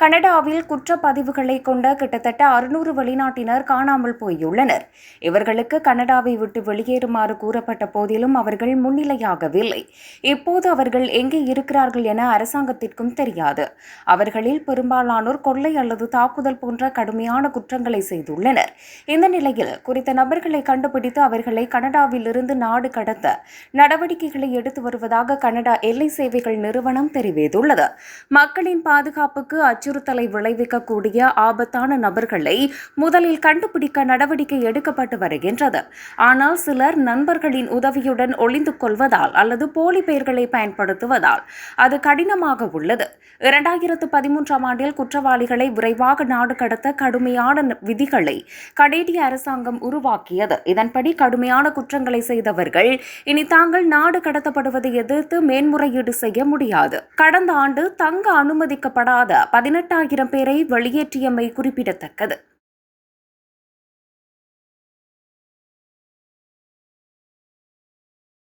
கனடாவில் குற்றப்பதிவுகளை கொண்ட கிட்டத்தட்ட அறுநூறு வெளிநாட்டினர் காணாமல் போயுள்ளனர். இவர்களுக்கு கனடாவை விட்டு வெளியேறுமாறு கூறப்பட்ட போதிலும் அவர்கள் முன்னிலையாகவில்லை. இப்போது அவர்கள் எங்கே இருக்கிறார்கள் என அரசாங்கத்திற்கும் தெரியாது. அவர்களில் பெரும்பாலானோர் கொள்ளை அல்லது தாக்குதல் போன்ற கடுமையான குற்றங்களை செய்துள்ளனர். இந்த நிலையில் குறித்த நபர்களை கண்டுபிடித்து அவர்களை கனடாவில் இருந்து நாடு கடத்த நடவடிக்கைகளை எடுத்து வருவதாக கனடா எல்லை சேவைகள் நிறுவனம் தெரிவித்துள்ளது. மக்களின் பாதுகாப்புக்கு அச்சு அச்சுறுத்தலை விளைவிக்கக்கூடிய ஆபத்தான நபர்களை முதலில் கண்டுபிடிக்க நடவடிக்கை எடுக்கப்பட்டு வருகின்றது. ஆனால் சிலர் நண்பர்களின் உதவியுடன் ஒளிந்து கொள்வதால் அல்லது போலி பெயர்களை பயன்படுத்துவதால் அது கடினமாக உள்ளது. இரண்டாயிரத்து பதிமூன்றாம் ஆண்டில் குற்றவாளிகளை விரைவாக நாடு கடத்த கடுமையான விதிகளை கனேடிய அரசாங்கம் உருவாக்கியது. இதன்படி கடுமையான குற்றங்களை செய்தவர்கள் இனி தாங்கள் நாடு கடத்தப்படுவதை எதிர்த்து மேன்முறையீடு செய்ய முடியாது. கடந்த ஆண்டு தங்க அனுமதிக்கப்படாத பதினெட்டாயிரம் பேரை வெளியேற்றியமை குறிப்பிடத்தக்கது.